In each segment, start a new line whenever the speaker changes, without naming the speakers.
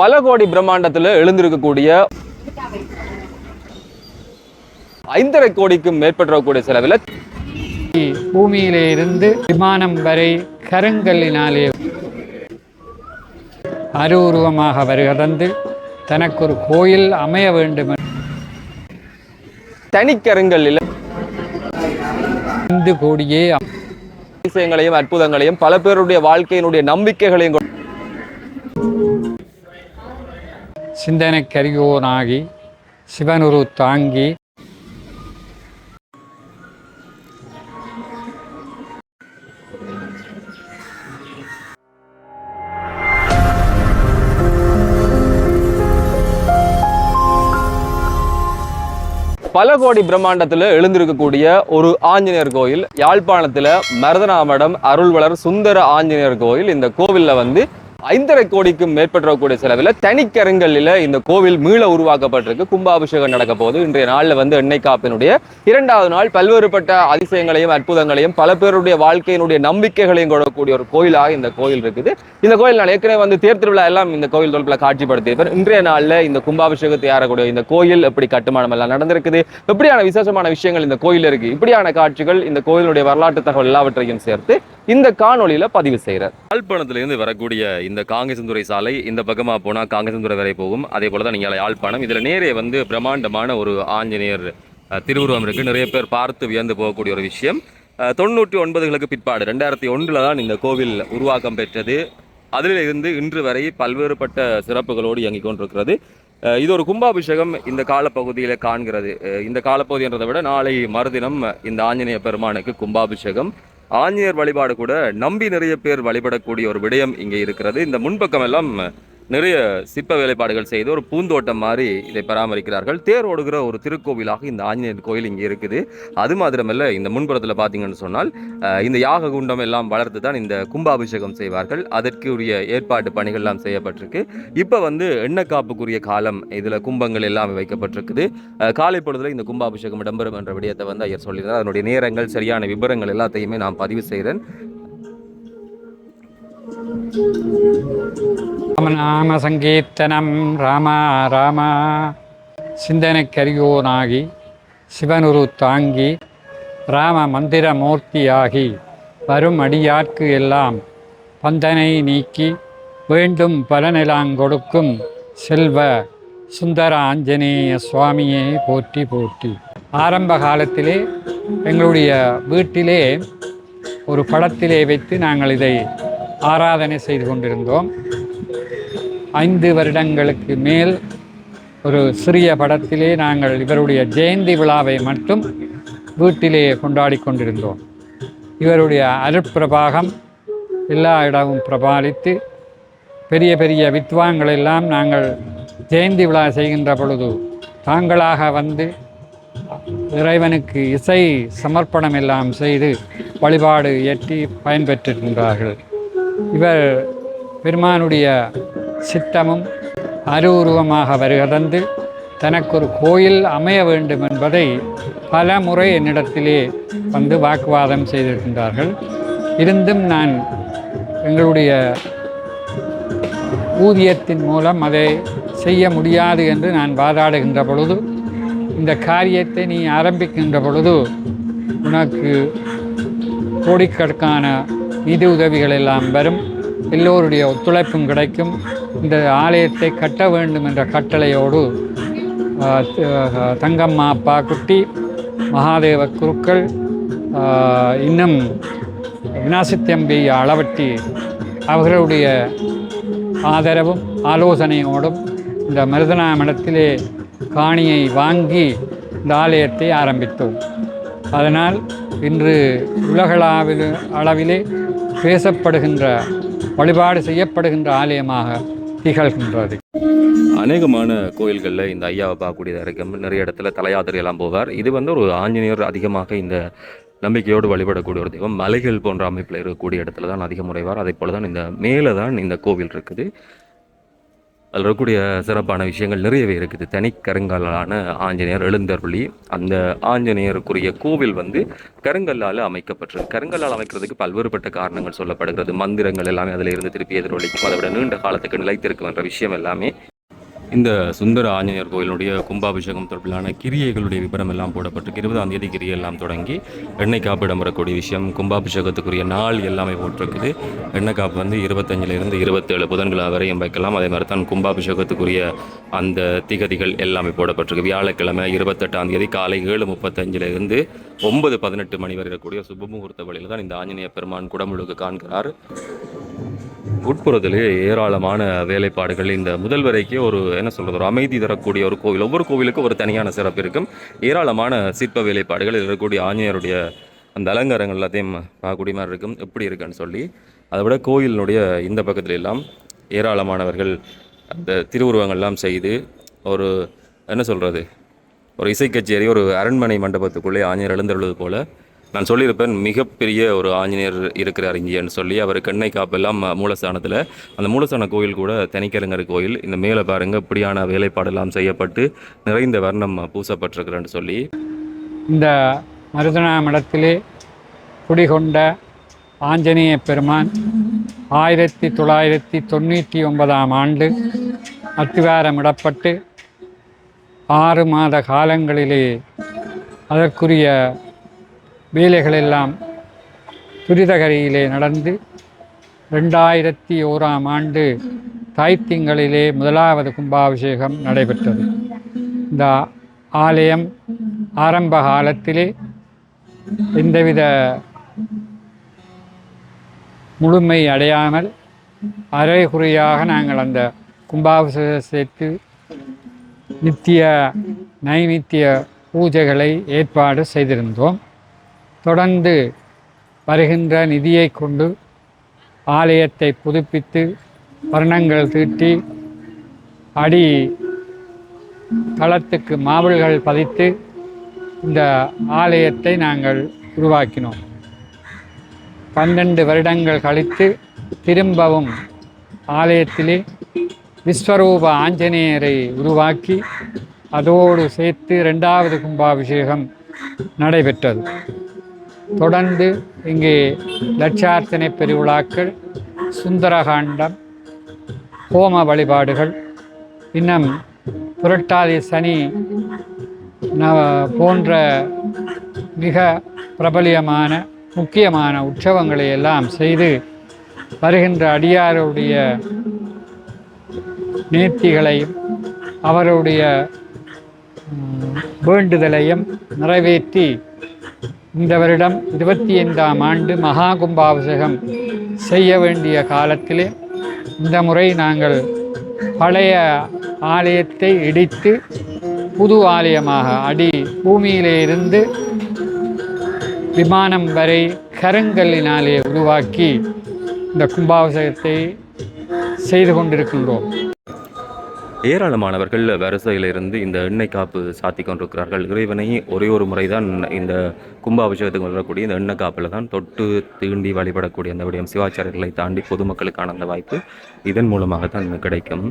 பல கோடி பிரம்மாண்டத்தில் எழுந்திருக்கக்கூடிய ஐந்தரை கோடிக்கும் மேற்பட்டக்கூடிய செலவில்
பூமியிலே இருந்து விமானம் வரை கருங்கல்லினாலே அருவுருவமாக வருகிறது தனக்கு ஒரு கோயில் அமைய வேண்டும்.
தனிக்கருங்கல்லில்
ஐந்து கோடியே
அதிசயங்களையும் அற்புதங்களையும் பல பேருடைய வாழ்க்கையினுடைய நம்பிக்கைகளையும்
சிந்தனை கரியோனாகி சிவனுரு தாங்கி.
பல கோடி பிரம்மாண்டத்தில் எழுந்திருக்கக்கூடிய ஒரு ஆஞ்சநேயர் கோயில் யாழ்ப்பாணத்தில் மருதனாமடம் அருள்வளர் சுந்தர ஆஞ்சநேயர் கோயில் இந்த கோவிலில் வந்து ஐந்தரை கோடிக்கும் மேற்பட்டக்கூடிய செலவில் தனிக்கருங்கல்லில் இந்த கோவில் மீள உருவாக்கப்பட்டிருக்கு. கும்பாபிஷேகம் நடக்க போது இன்றைய நாளில் வந்து எண்ணெய் காப்பினுடைய இரண்டாவது நாள் பல்வேறுபட்ட அதிசயங்களையும் அற்புதங்களையும் பல பேருடைய வாழ்க்கையினுடைய நம்பிக்கைகளையும் கொள்ளக்கூடிய ஒரு கோயிலாக இந்த கோயில் இருக்குது. இந்த கோயில் நான் ஏற்கனவே வந்து தேர் திருவிழா எல்லாம் இந்த கோயில் தொழில் காட்சிப்படுத்தியிருப்பேன். இன்றைய நாளில் இந்த கும்பாபிஷேகத்தை ஏறக்கூடிய இந்த கோயில் எப்படி கட்டுமானம் எல்லாம் நடந்திருக்குது எப்படியான விசேஷமான விஷயங்கள் இந்த கோயில் இருக்கு இப்படியான காட்சிகள் இந்த கோயிலுடைய வரலாற்று தகவல் எல்லாவற்றையும் சேர்த்து இந்த காணொலியில் பதிவு செய்கிறார் யாழ்ப்பாணத்திலிருந்து வரக்கூடிய இந்த காங்கேசந்துறை சாலை இந்த பக்கமாக போனால் காங்கேசந்துறை வரை போகும். அதே போல தான் நீங்கள் யாழ்ப்பாணம். இதில் நேரே வந்து பிரம்மாண்டமான ஒரு ஆஞ்சநேயர் திருவுருவம் இருக்கு. நிறைய பேர் பார்த்து வியந்து போகக்கூடிய ஒரு விஷயம். தொண்ணூற்றி ஒன்பதுகளுக்கு பிற்பாடு ரெண்டாயிரத்தி ஒன்றில் தான் இந்த கோவில் உருவாக்கம் பெற்றது. அதில் இருந்து இன்று வரை பல்வேறுபட்ட சிறப்புகளோடு இயங்கிக் கொண்டிருக்கிறது. இது ஒரு கும்பாபிஷேகம் இந்த காலப்பகுதியில் காண்கிறது. இந்த காலப்பகுதின்றதை விட நாளை மறுதினம் இந்த ஆஞ்சநேய பெருமானுக்கு கும்பாபிஷேகம். ஆஞ்சநேயர் வழிபாடு கூட நம்பி நிறைய பேர் வழிபடக்கூடிய ஒரு விடயம் இங்கே இருக்கிறது. இந்த முன்பக்கம் எல்லாம் நிறைய சிற்ப வேலைப்பாடுகள் செய்து ஒரு பூந்தோட்டம் மாதிரி இதை பராமரிக்கிறார்கள். தேர் ஓடுகிற ஒரு திருக்கோவிலாக இந்த ஆஞ்சநேயர் கோயில் இங்கே இருக்குது. அது மாத்திரமல்ல இந்த முன்புறத்தில் பார்த்தீங்கன்னு சொன்னால் இந்த யாக குண்டம் எல்லாம் வளர்த்து தான் இந்த கும்பாபிஷேகம் செய்வார்கள். அதற்குரிய ஏற்பாட்டு பணிகள்லாம் செய்யப்பட்டிருக்கு. இப்போ வந்து எண்ணெய் காப்புக்குரிய காலம் இதில் கும்பங்கள் எல்லாம் வைக்கப்பட்டிருக்குது. காலை பொழுதில் இந்த கும்பாபிஷேகம் இடம்பெறும் என்ற விடயத்தை வந்து ஐயர் சொல்லியிருந்தார். அதனுடைய நேரங்கள் சரியான விபரங்கள் எல்லாத்தையுமே நான் பதிவு செய்கிறேன்
நாம சங்கீர்த்தனம் ராமா ராமா சிந்தனை கரியோனாகி சிவனுரு தாங்கி ராம மந்திர மூர்த்தியாகி வரும் அடியார்க்கு எல்லாம் பந்தனை நீக்கி வேண்டும் பலனிலாங்கொடுக்கும் செல்வ சுந்தர ஆஞ்சநேய சுவாமியை போற்றி போற்றி ஆரம்ப காலத்திலே எங்களுடைய வீட்டிலே ஒரு படத்திலே வைத்து நாங்கள் இதை ஆராதனை செய்து கொண்டிருந்தோம். ஐந்து வருடங்களுக்கு மேல் ஒரு சிறிய படத்திலே நாங்கள் இவருடைய ஜெயந்தி விழாவை மட்டும் வீட்டிலே கொண்டாடி கொண்டிருந்தோம். இவருடைய அருட்பிரபாகம் எல்லா இடமும் பிரபாலித்து பெரிய பெரிய வித்வாங்களெல்லாம் நாங்கள் ஜெயந்தி விழா செய்கின்ற பொழுது தாங்களாக வந்து இறைவனுக்கு இசை சமர்ப்பணம் எல்லாம் செய்து வழிபாடு இயற்றி பயன்பெற்றிருக்கின்றார்கள் இவர் பெருமானுடைய சித்தமும் அருவுருவமாக வருகதந்து தனக்கு ஒரு கோயில் அமைய வேண்டும் என்பதை பல முறை என்னிடத்திலே வந்து வாக்குவாதம் செய்திருக்கின்றார்கள். இருந்தும் நான் எங்களுடைய ஊதியத்தின் மூலம் அதை செய்ய முடியாது என்று நான் வாதாடுகின்ற பொழுது இந்த காரியத்தை நீ ஆரம்பிக்கின்ற பொழுது உனக்கு கோடிக்கணக்கான நிதி உதவிகள் எல்லாம் வரும். எல்லோருடைய ஒத்துழைப்பும் கிடைக்கும். இந்த ஆலயத்தை கட்ட வேண்டும் என்ற கட்டளையோடு தங்கம்மா அப்பா குட்டி மகாதேவ குருக்கள் இன்னும் வினாசித்தம்பி அளவட்டி அவர்களுடைய ஆதரவும் ஆலோசனையோடும் இந்த மருதனாமடத்திலே காணியை வாங்கி இந்த ஆலயத்தை ஆரம்பித்தோம். அதனால் இன்று உலகளவில் அளவிலே பேசப்படுகின்ற வழிபாடு செய்யப்படுகின்ற ஆலயமாக திகழ்கின்றது.
அநேகமான கோயில்களில் இந்த ஐயாவை பார்க்கக்கூடியதாக இருக்கும். நிறைய இடத்துல தலையாத்திரை எல்லாம் போவார். இது வந்து ஒரு ஆஞ்சநேயர் அதிகமாக இந்த நம்பிக்கையோடு வழிபடக்கூடிய ஒரு தெய்வம். மலைகள் போன்ற அமைப்பில் இருக்கக்கூடிய இடத்துல தான் அதிகம் முறைவார் அதே போல் தான் இந்த மேலே தான் இந்த கோவில் இருக்குது. அதில் இருக்கக்கூடிய சிறப்பான விஷயங்கள் நிறையவே இருக்குது. தனி கருங்கல்லான ஆஞ்சநேயர் எழுந்தருளி. அந்த ஆஞ்சநேயருக்குரிய கோவில் வந்து கருங்கல்லால் அமைக்கப்பட்டது கருங்கல்லால் அமைக்கிறதுக்கு பல்வேறுபட்ட காரணங்கள் சொல்லப்படுகிறது. மந்திரங்கள் எல்லாமே அதில் இருந்து திருப்பி எதிரொலிக்கும். அதை விட நீண்ட காலத்துக்கு நிலைத்திருக்கும் என்ற விஷயம் எல்லாமே இந்த சுந்தர ஆஞ்சநேயர் கோயிலுடைய கும்பாபிஷேகம் தொடர்பிலான கிரியைகளுடைய விபரம் எல்லாம் போடப்பட்டிருக்கு. இருபதாம் தேதி கிரியை எல்லாம் தொடங்கி எண்ணெய் காப்பு இடம்பெறக்கூடிய விஷயம் கும்பாபிஷேகத்துக்குரிய நாள் எல்லாமே போட்டிருக்குது. எண்ணெய் காப்பு வந்து இருபத்தஞ்சிலிருந்து இருபத்தேழு புதன்கிழமை வரையும் வைக்கலாம். அதே மாதிரி தான் கும்பாபிஷேகத்துக்குரிய அந்த திகதிகள் எல்லாமே போடப்பட்டிருக்கு. வியாழக்கிழமை இருபத்தெட்டாம் தேதி காலை ஏழு முப்பத்தஞ்சிலிருந்து ஒன்பது பதினெட்டு மணி வரை இருக்கக்கூடிய சுபமுகூர்த்த வழியில் தான் இந்த ஆஞ்சநேய பெருமான் குடமுழுக்கு காண்கிறார். உட்புறத்திலே ஏராளமான வேலைப்பாடுகள். இந்த முதல்வரைக்கே ஒரு என்ன சொல்கிறது ஒரு அமைதி தரக்கூடிய ஒரு கோவில். ஒவ்வொரு கோவிலுக்கும் ஒரு தனியான சிறப்பு இருக்கும். ஏராளமான சிற்ப வேலைப்பாடுகள் இருக்கக்கூடிய ஆஞ்சநேயருடைய அந்த அலங்காரங்கள் எல்லாத்தையும் பார்க்கக்கூடிய மாதிரி இருக்கும். எப்படி இருக்குன்னு சொல்லி அதை விட கோயிலினுடைய இந்த பக்கத்துல எல்லாம் ஏராளமானவர்கள் அந்த திருவுருவங்கள்லாம் செய்து ஒரு என்ன சொல்கிறது ஒரு இசை கச்சேரி ஒரு அரண்மனை மண்டபத்துக்குள்ளே ஆஞ்சநேயர் எழுந்தருள்வது போல நான் சொல்லியிருப்பேன் மிகப்பெரிய ஒரு ஆஞ்சநேயர் இருக்கிறார் இங்கேன்னு சொல்லி அவர் கண்ணை காப்பெல்லாம் மூலஸ்தானத்தில். அந்த மூலஸ்தான கோயில் கூட தனிக்கருங்கர் கோயில். இந்த மேலே பாருங்க இப்படியான வேலைப்பாடெல்லாம் செய்யப்பட்டு நிறைந்த வர்ணம் பூசப்பட்டிருக்கிறேன்னு சொல்லி.
இந்த மருதனா மடத்திலே குடிகொண்ட ஆஞ்சநேய பெருமான் ஆயிரத்தி தொள்ளாயிரத்தி தொண்ணூற்றி ஒன்பதாம் ஆண்டு அத்திவாரமிடப்பட்டு ஆறு மாத காலங்களிலே அதற்குரிய வேலைகளெல்லாம் துரிதகரியிலே நடந்து ரெண்டாயிரத்தி ஓராம் ஆண்டு தாய்த்திங்களிலே முதலாவது கும்பாபிஷேகம் நடைபெற்றது. இந்த ஆலயம் ஆரம்ப காலத்திலே எந்தவித முழுமை அடையாமல் அரைகுறையாக நாங்கள் அந்த கும்பாபிஷேகத்திற்கு நித்திய நைமித்திய பூஜைகளை ஏற்பாடு செய்திருந்தோம். தொடர்ந்து வருகின்ற நிதியை கொண்டு ஆலயத்தை புதுப்பித்து வர்ணங்கள் தீட்டி அடி தளத்துக்கு மாவல்கள் பதித்து இந்த ஆலயத்தை நாங்கள் உருவாக்கினோம். பன்னெண்டு வருடங்கள் கழித்து திரும்பவும் ஆலயத்திலே விஸ்வரூப ஆஞ்சநேயரை உருவாக்கி அதோடு சேர்த்து ரெண்டாவது கும்பாபிஷேகம் நடைபெற்றது. தொடர்ந்து இங்கே லட்சார்த்தனை பெருவிழாக்கள் சுந்தரகாண்டம் ஹோம வழிபாடுகள் இன்னும் புரட்டாதி சனி ந போன்ற மிக பிரபலியமான முக்கியமான உற்சவங்களை எல்லாம் செய்து வருகின்ற அடியாருடைய நேர்த்திகளையும் அவருடைய வேண்டுதலையும் நிறைவேற்றி இந்த வருடம் இருபத்தி ஐந்தாம் ஆண்டு மகா கும்பாபிஷேகம் செய்ய வேண்டிய காலத்திலே இந்த முறை நாங்கள் பழைய ஆலயத்தை இடித்து புது ஆலயமாக அடி பூமியிலே இருந்து விமானம் வரை கருங்கல்லினாலே உருவாக்கி இந்த கும்பாபிஷேகத்தை செய்து கொண்டிருக்கின்றோம்.
ஏராளமானவர்கள் வரிசையிலிருந்து இந்த எண்ணெய் காப்பு சாத்தி கொண்டிருக்கிறார்கள். இறைவனை ஒரே ஒரு முறை தான் இந்த கும்பாபிஷேகத்துக்கு வரக்கூடிய இந்த எண்ணெய் காப்பில் தான் தொட்டு தீண்டி வழிபடக்கூடிய அந்த விடயம் சிவாச்சாரியர்களை தாண்டி பொதுமக்களுக்கான அந்த வாய்ப்பு இதன் மூலமாக தான் கிடைக்கும்.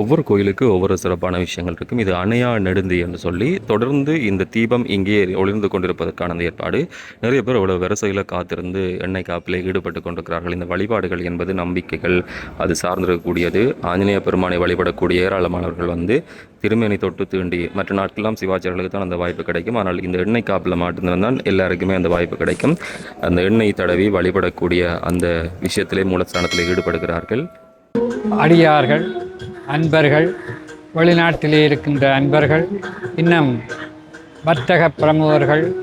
ஒவ்வொரு கோயிலுக்கு ஒவ்வொரு சிறப்பான விஷயங்கள் இருக்கும். இது அணையா நெடுந்தி என்று சொல்லி தொடர்ந்து இந்த தீபம் இங்கே ஒளிர்ந்து கொண்டிருப்பதற்கான அந்த ஏற்பாடு. நிறைய பேர் அவ்வளோ வரிசையில் காத்திருந்து எண்ணெய் காப்பிலே ஈடுபட்டு கொண்டிருக்கிறார்கள். இந்த வழிபாடுகள் என்பது நம்பிக்கைகள் அது சார்ந்திருக்கக்கூடியது. ஆஞ்சநேய பெருமானை வழிபடக்கூடிய ஏராளமானவர்கள் வந்து திருமேனி தொட்டு தீண்டி மற்ற நாட்கள்லாம் சிவாச்சாரியர்களுக்கு தான் அந்த வாய்ப்பு கிடைக்கும். ஆனால் இந்த எண்ணெய் காப்பில் மட்டும்தான் எல்லாருக்குமே அந்த வாய்ப்பு கிடைக்கும். அந்த எண்ணெய் தடவி வழிபடக்கூடிய அந்த விஷயத்திலே மூலஸ்தானத்தில் ஈடுபடுகிறார்கள்.
அடியார்கள் அன்பர்கள் வெளிநாட்டிலே இருக்கின்ற அன்பர்கள் இன்னும் வர்த்தக பிரமுகர்கள்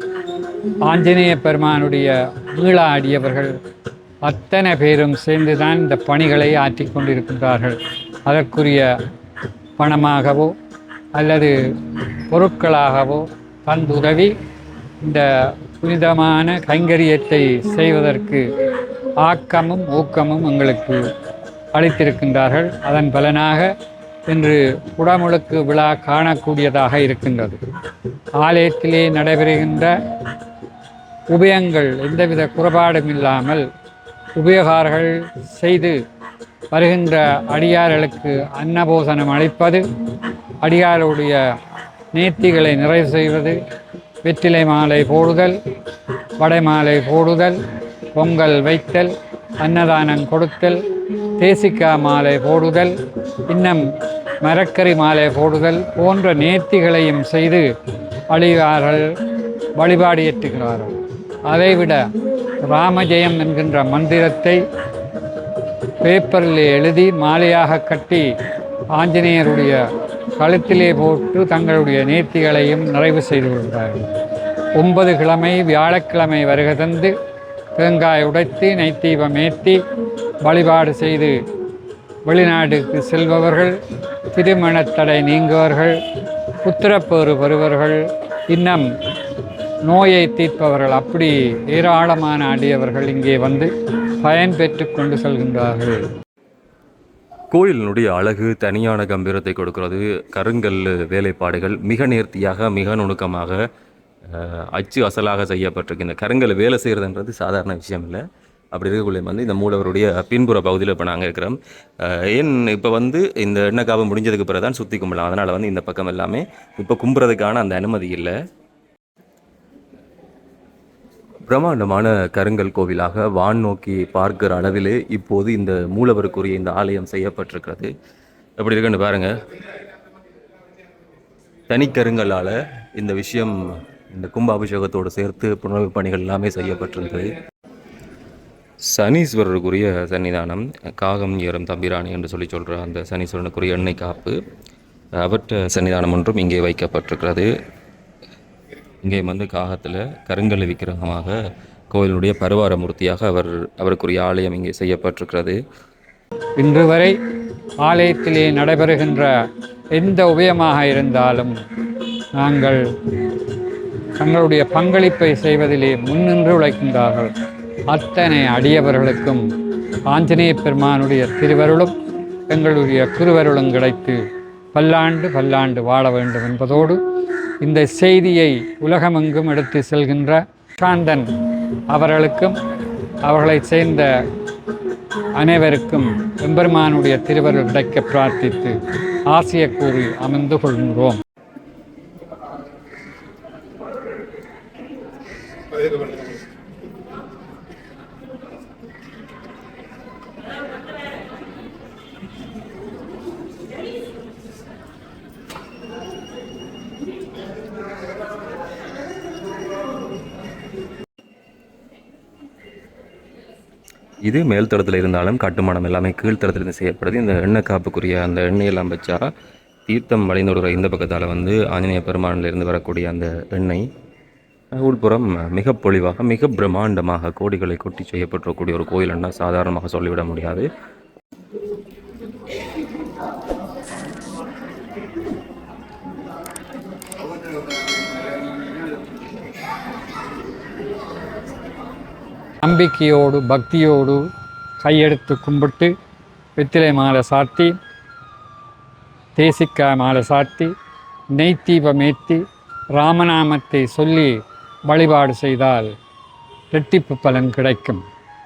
ஆஞ்சநேய பெருமானுடைய மீளா ஆடியவர்கள் அத்தனை பேரும் சேர்ந்து தான் இந்த பணிகளை ஆற்றி கொண்டிருக்கின்றார்கள். அதற்குரிய பணமாகவோ அல்லது பொருட்களாகவோ தந்துதவி இந்த புனிதமான கைங்கரியத்தை செய்வதற்கு ஆக்கமும் ஊக்கமும் எங்களுக்கு அளித்திருக்கின்றார்கள். அதன் பலனாக இன்று குடமுழுக்கு விழா காணக்கூடியதாக இருக்கின்றது. ஆலயத்திலே நடைபெறுகின்ற உபயங்கள் எந்தவித குறைபாடும் இல்லாமல் உபயோகார்கள் செய்து வருகின்ற அடியார்களுக்கு அன்னபோசனம் அளிப்பது அடியாருடைய நேர்த்திகளை நிறைவு செய்வது வெற்றிலை மாலை போடுதல் வடை மாலை போடுதல் பொங்கல் வைத்தல் அன்னதானம் கொடுத்தல் தேசிக்கா மாலை போடுதல் இன்னும் மரக்கறி மாலை போடுதல் போன்ற நேர்த்திகளையும் செய்து அழிவார்கள் வழிபாடு ஏற்றுகிறார்கள். அதைவிட ராமஜெயம் என்கின்ற மந்திரத்தை பேப்பரில் எழுதி மாலையாக கட்டி ஆஞ்சநேயருடைய கழுத்திலே போட்டு தங்களுடைய நேர்த்திகளையும் நிறைவு செய்து கொள்கிறார்கள். ஒன்பது கிழமை வியாழக்கிழமை வருக தந்து தேங்காய் உடைத்து நைத்தீபம் ஏற்றி வழிபாடு செய்து வெளிநாடுக்கு செல்பவர்கள் திருமணத்தடை நீங்குவர்கள் புத்திரப்பேறு பெறுவர்கள் இன்னும் நோயை தீர்ப்பவர்கள் அப்படி ஏராளமான அடியவர்கள் இங்கே வந்து பயன் பெற்று கொண்டு செல்கின்றார்கள்.
கோயிலினுடைய அழகு தனியான கம்பீரத்தை கொடுக்கிறது. கருங்கல் வேலைப்பாடுகள் மிக நேர்த்தியாக மிக நுணுக்கமாக அச்சு அசலாக செய்யப்பட்டிருக்கு இந்த கருங்கல் வேலை செய்கிறதுன்றது சாதாரண விஷயம் இல்லை அப்படி இருக்கக்குள்ளே வந்து இந்த மூலவருடைய பின்புற பகுதியில் இப்போ நாங்கள் இருக்கிறோம். ஏன் இப்போ வந்து இந்த எண்ணெய் முடிஞ்சதுக்கு பிறகு தான் சுற்றி கும்பலாம். அதனால் வந்து இந்த பக்கம் எல்லாமே இப்போ கும்புறதுக்கான அந்த அனுமதி இல்லை. பிரம்மாண்டமான கருங்கல் கோவிலாக வான் நோக்கி பார்க்கிற அளவிலே இப்போது இந்த மூலவருக்குரிய இந்த ஆலயம் செய்யப்பட்டிருக்கிறது. எப்படி இருக்குன்னு பாருங்கள் தனிக்கருங்கலால் இந்த விஷயம் இந்த கும்பாபிஷேகத்தோடு சேர்த்து புனரமைப்பு பணிகள் எல்லாமே செய்யப்பட்டிருந்தது. சனீஸ்வரருக்குரிய சன்னிதானம் காகம் ஏறும் தம்பிராணி என்று சொல்லி சொல்கிற அந்த சனீஸ்வரனுக்குரிய எண்ணெய் காப்பு அவற்ற சன்னிதானம் ஒன்றும் இங்கே வைக்கப்பட்டிருக்கிறது. இங்கே வந்து காகத்தில் கருங்கல் விக்கிரகமாக கோயிலுடைய பருவார மூர்த்தியாக அவர் அவருக்குரிய ஆலயம் இங்கே செய்யப்பட்டிருக்கிறது.
இன்று வரை ஆலயத்திலே நடைபெறுகின்ற எந்த உபயமாக இருந்தாலும் நாங்கள் தங்களுடைய பங்களிப்பை செய்வதிலே முன்னின்று உழைக்கின்றார்கள். அத்தனை அடியவர்களுக்கும் ஆஞ்சநேய பெருமானுடைய திருவருளும் எங்களுடைய குருவருளும் கிடைத்து பல்லாண்டு பல்லாண்டு வாழ வேண்டும் என்பதோடு இந்த செய்தியை உலகமெங்கும் எடுத்து செல்கின்ற சாந்தன் அவர்களுக்கும் அவர்களைச் சேர்ந்த அனைவருக்கும் எம்பெருமானுடைய திருவருள் கிடைக்க பிரார்த்தித்து ஆசிய கூறி அமர்ந்து கொள்கின்றோம்
இது மேல் தளத்தில் இருந்தாலும் கட்டுமானம் எல்லாமே கீழ்த்தளத்தில் இருந்து செய்யப்படுது. இந்த எண்ணெய் காப்புக்குரிய அந்த எண்ணெயெல்லாம் வச்சா தீர்த்தம் வழிந்தோடுகிற இந்த பக்கத்தால் வந்து ஆஞ்சநேய பெருமானிலிருந்து வரக்கூடிய அந்த எண்ணெய் உள்புறம் மிக பொலிவாக மிக பிரம்மாண்டமாக கோடிகளை கொட்டி செய்யப்பட்டிருக்கக்கூடிய ஒரு கோயில்னா சாதாரணமாக சொல்லிவிட முடியாது.
நம்பிக்கையோடு பக்தியோடு கையெடுத்து கும்பிட்டு வெத்திலை மாலை சாத்தி தேசிக்காய் மாலை சாத்தி நெய் ஏற்றி ராமநாமத்தை சொல்லி வழிபாடு செய்தால் ரெட்டிப்பு பலன் கிடைக்கும்.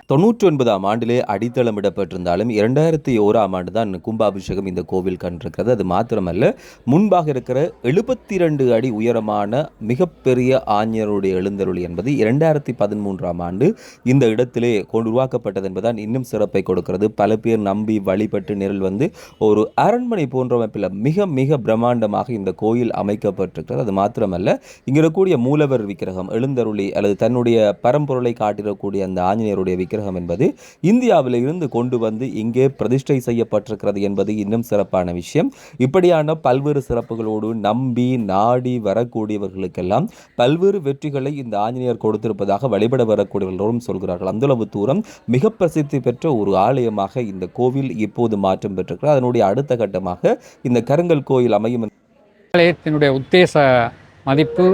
தொண்ணூற்றி ஒன்பதாம் ஆண்டிலே அடித்தளமிடப்பட்டிருந்தாலும் இரண்டாயிரத்தி ஓராம் ஆண்டு தான் கும்பாபிஷேகம் இந்த கோவில் கண்டிருக்கிறது. அது மாத்திரமல்ல முன்பாக இருக்கிற எழுபத்தி ரெண்டு அடி உயரமான மிகப்பெரிய ஆஞ்சநேயருடைய எழுந்தருளி என்பது இரண்டாயிரத்தி பதிமூன்றாம் ஆண்டு இந்த இடத்திலே கொண்டு உருவாக்கப்பட்டது என்பதுதான் இன்னும் சிறப்பை கொடுக்கிறது. பல பேர் நம்பி வழிபட்டு நிரல் வந்து ஒரு அரண்மனை போன்ற அமைப்பில் மிக மிக பிரம்மாண்டமாக இந்த கோயில் அமைக்கப்பட்டிருக்கிறது. அது மாத்திரமல்ல இங்கிருக்கக்கூடிய மூலவர் விக்கிரகம் எழுந்தருளி அல்லது தன்னுடைய பரம்பொருளை காட்டிடக்கூடிய அந்த ஆஞ்சநேயருடைய விக்கிரகம் விக்கிரகம் என்பது இந்தியாவில் இருந்து கொண்டு வந்து இங்கே பிரதிஷ்டை செய்யப்பட்டிருக்கிறது என்பது இன்னும் சிறப்பான விஷயம். இப்படியான பல்வேறு சிறப்புகளோடு நம்பி நாடி வரக்கூடியவர்களுக்கெல்லாம் பல்வேறு வெற்றிகளை இந்த ஆஞ்சநேயர் கொடுத்திருப்பதாக வழிபட வரக்கூடியவர்களும் சொல்கிறார்கள். அந்தளவு தூரம் மிக பிரசித்தி பெற்ற ஒரு ஆலயமாக இந்த கோவில் இப்போது மாற்றம் பெற்றிருக்கிறது. அதனுடைய அடுத்த கட்டமாக இந்த கருங்கல் கோயில் அமையும்.
ஆலயத்தினுடைய உத்தேச மதிப்பு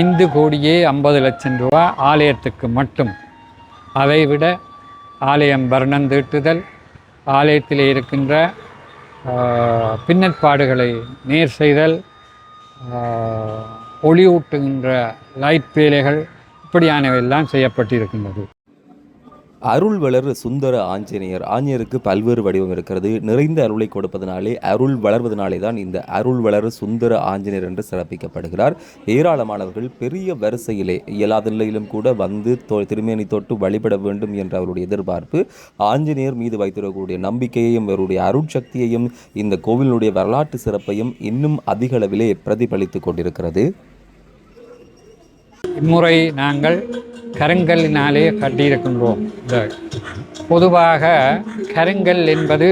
ஐந்து கோடியே ஐம்பது லட்சம் ரூபா ஆலயத்துக்கு மட்டும். அதைவிட ஆலயம் வர்ணம் தீட்டுதல் இருக்கின்ற பின்னற்பாடுகளை நேர் செய்தல் ஒளியூட்டுகின்ற லைட் வேலைகள் இப்படியானவையெல்லாம் செய்யப்பட்டிருக்கின்றது.
அருள்வளர் சுந்தர ஆஞ்சநேயர். ஆஞ்சநேயருக்கு பல்வேறு வடிவம் இருக்கிறது. நிறைந்த அருளை கொடுப்பதனாலே அருள் வளர்வதனாலே தான் இந்த அருள் வளர் சுந்தர ஆஞ்சநேயர் என்று சிறப்பிக்கப்படுகிறார். ஏராளமானவர்கள் பெரிய வரிசையிலே எல்லா நிலையிலும் கூட வந்து தொ- திருமேனி தொட்டு வழிபட வேண்டும் என்ற அவருடைய எதிர்பார்ப்பு ஆஞ்சநேயர் மீது வைத்திருக்கக்கூடிய நம்பிக்கையையும் அவருடைய அருட்சக்தியையும் இந்த கோவிலுடைய வரலாற்று சிறப்பையும் இன்னும் அதிக அளவிலே பிரதிபலித்து கொண்டிருக்கிறது.
இம்முறை நாங்கள் கருங்கல்லினாலே கட்டியிருக்கின்றோம். இந்த பொதுவாக கருங்கல் என்பது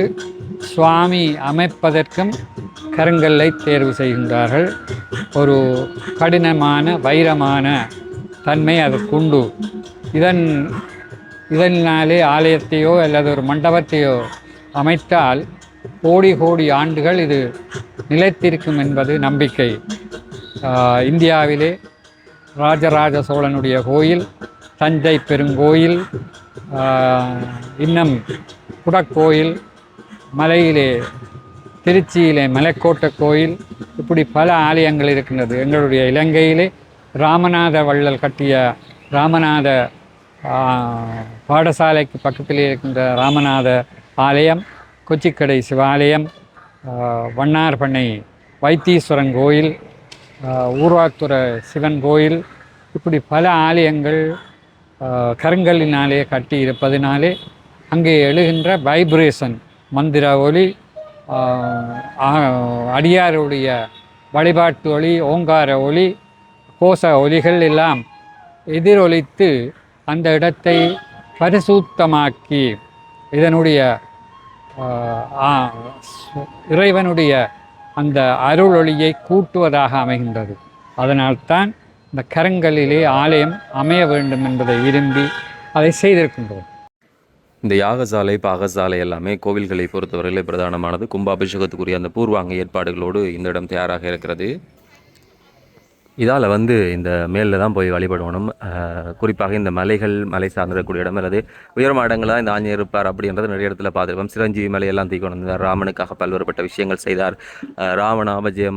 சுவாமி அமைப்பதற்கும் கருங்கல்லை தேர்வு செய்கின்றார்கள். ஒரு கடினமான வைரமான தன்மை அதற்குண்டு இதன் இதனாலே ஆலயத்தையோ அல்லது ஒரு மண்டபத்தையோ அமைத்தால் கோடி கோடி ஆண்டுகள் இது நிலைத்திருக்கும் என்பது நம்பிக்கை. இந்தியாவிலே ராஜராஜ சோழனுடைய கோயில் தஞ்சை பெருங்கோயில் இன்னம் இன்னும் குடக்கோயில் மலையிலே திருச்சியிலே மலைக்கோட்டை கோயில் இப்படி பல ஆலயங்கள் இருக்கின்றது. எங்களுடைய இலங்கையிலே ராமநாத வள்ளல் கட்டிய ராமநாத பாடசாலைக்கு பக்கத்தில் இருக்கின்ற ராமநாத ஆலயம் கொச்சிக்கடை சிவாலயம் வண்ணார்பண்ணை வைத்தீஸ்வரன் கோயில் ஊர்வாத்துறை சிவன் கோயில் இப்படி பல ஆலயங்கள் கருங்கல்லினாலே கட்டி இருப்பதினாலே அங்கே எழுகின்ற வைப்ரேஷன் மந்திர ஒலி அடியாருடைய வழிபாட்டு ஒலி ஓங்கார ஒலி கோஷ ஒலிகள் எல்லாம் எதிரொலித்து அந்த இடத்தை பரிசுத்தமாக்கி இதனுடைய இறைவனுடைய அந்த அருள் ஒளியை கூட்டுவதாக அமைகின்றது. அதனால்தான் இந்த கரங்களிலே ஆலயம் அமைய வேண்டும் என்பதை விரும்பி அதை செய்திருக்கின்றோம்.
இந்த யாகசாலை பாகசாலை எல்லாமே கோவில்களை பொறுத்தவரையிலே பிரதானமானது. கும்பாபிஷேகத்துக்குரிய அந்த பூர்வாங்க ஏற்பாடுகளோடு இந்த இடம் தயாராக இருக்கிறது. இதால் வந்து இந்த மேலில் தான் போய் வழிபடணும். குறிப்பாக இந்த மலைகள் மலை சார்ந்திருக்கக்கூடிய இடம் அல்லது உயரமான இடங்களாக இந்த ஆஞ்சநேயர் இருப்பார் அப்படின்றது நிறைய இடத்துல பார்த்துருக்கோம் சிரஞ்சீவி மலையெல்லாம் தூக்கி கொண்டு வந்தார் ராமனுக்காக பல்வேறுபட்ட விஷயங்கள் செய்தார். அஹ்,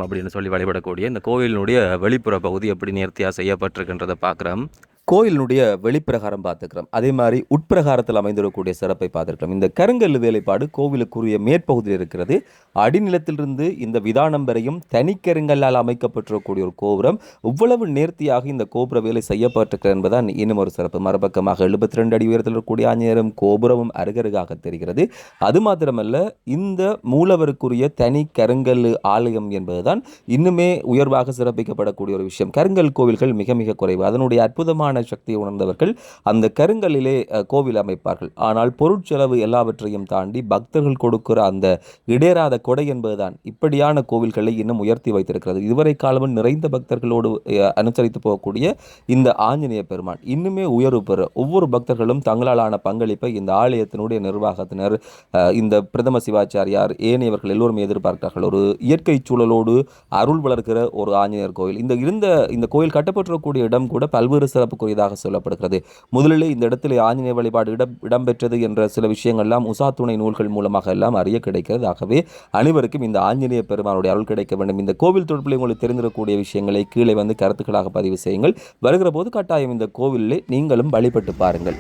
அப்படின்னு சொல்லி வழிபடக்கூடிய இந்த கோவிலினுடைய வெளிப்புற பகுதி எப்படி நேர்த்தியாக செய்யப்பட்டிருக்கின்றதை பார்க்குறோம். கோயிலினுடைய வெளிப்பிரகாரம் பார்த்துக்கிறோம். அதே மாதிரி உட்பிரகாரத்தில் அமைந்திருக்கக்கூடிய சிறப்பை பார்த்துருக்கிறோம் இந்த கருங்கல் வேலைப்பாடு கோவிலுக்குரிய மேற்பகுதியில் இருக்கிறது. அடிநிலத்திலிருந்து இந்த விதானம் வரையும் தனிக்கருங்கல்லால் அமைக்கப்பட்டிருக்கக்கூடிய ஒரு கோபுரம். இவ்வளவு நேர்த்தியாக இந்த கோபுர வேலை செய்யப்பட்டிருக்கிறது என்பதுதான் இன்னும் ஒரு சிறப்பு. மறுபக்கமாக எழுபத்தி ரெண்டு அடி உயரத்தில் இருக்கக்கூடிய ஆஞ்சநேயரும் கோபுரமும் அருகருகாக தெரிகிறது. அது மாத்திரமல்ல இந்த மூலவருக்குரிய தனி கருங்கல் ஆலயம் என்பதுதான் இன்னுமே உயர்வாக சிறப்பிக்கப்படக்கூடிய ஒரு விஷயம். கருங்கல் கோவில்கள் மிக மிக குறைவு. அதனுடைய அற்புதமான சக்தியை உணர்ந்தவர்கள் அந்த கருங்கல்லிலே கோவில் அமைப்பார்கள். ஆனால் பொருட்செலவு எல்லாவற்றையும் தாண்டி பக்தர்கள் கொடுக்கிற அந்த இடையராத கொடை என்பதுதான் இப்படியான கோவில்களை இன்னும் உயர்த்தி வைத்திருக்கிறது. இதுவரை காலமும் நிறைந்த பக்தர்களோடு அனுசரித்து போகக்கூடிய இந்த ஆஞ்சநேய பெருமான் இன்னுமே உயர்வு பெற ஒவ்வொரு பக்தர்களும் தங்களாலான பங்களிப்பை இந்த ஆலயத்தினுடைய நிர்வாகத்தினர் இந்த பிரதம சிவாச்சாரியார் ஏனையவர்கள் எல்லோரும் எதிர்பார்க்கிறார்கள். ஒரு இயற்கை சூழலோடு அருள் வளர்க்கிற ஒரு ஆஞ்சநேயர் கோயில் இந்த இருந்த இந்த கோயில் கட்டப்பட்டிருக்கக்கூடிய இடம் கூட பல்வேறு சிறப்பு சிறப்புக்குரியதாக சொல்லப்படுகிறது. முதலிலே இந்த இடத்திலே ஆஞ்சநேய வழிபாடு இடம் இடம்பெற்றது என்ற சில விஷயங்கள்லாம் உசா துணை நூல்கள் மூலமாக எல்லாம் அறிய கிடைக்கிறது ஆகவே அனைவருக்கும் இந்த ஆஞ்சநேய பெருமானுடைய அருள் கிடைக்க வேண்டும். இந்த கோவில் தொடர்பில் உங்களுக்கு தெரிந்திருக்கக்கூடிய விஷயங்களை கீழே வந்து கருத்துக்களாக பதிவு செய்யுங்கள். வருகிற போது கட்டாயம் இந்த கோவிலில் நீங்களும் வழிபட்டு பாருங்கள்.